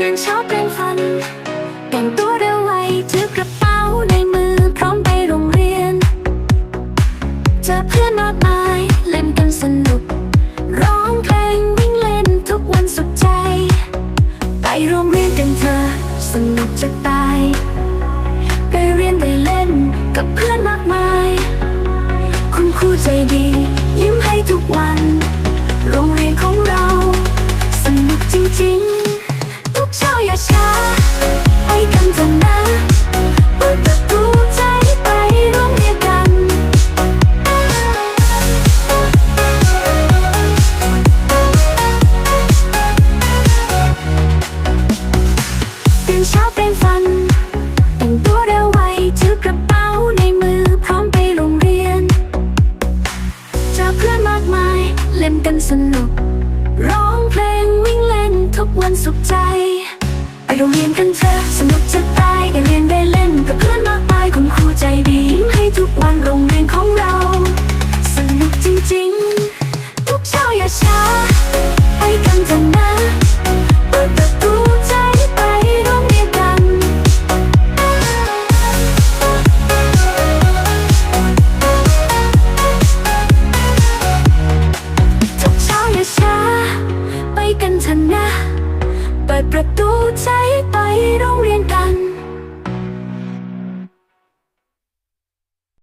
ตื่นเช้าแปรงฟันแต่งตัวเร็วไวถือกระเป๋าในมือพร้อมไปโรงเรียน เจอเพื่อนมากมายเล่นกันสนุก อย่าช้าไปกันเถอะนะเปิดประตูใจไปโรงเรียนกัน ตื่นเช้าแปรงฟัน แต่งตัวเร็วไวถือกระเป๋าในมือพร้อมไปโรงเรียนเจอเพื่อนมากมายเล่นกันสนุก ร้องเพลงวิ่งเล่นทุกวันสุขใจ ไปโรงเรียนกันเถอะสนุกจะตายได้เรียนได้เล่นกับเพื่อนมากมายคุณครูใจดียิ้มให้ทุกวันโรงเรียนของเรา สนุกจริงๆ ทุกเช้าอย่าช้า ไปกันเถอะ เปิดประตูใจไปโรงเรียนกัน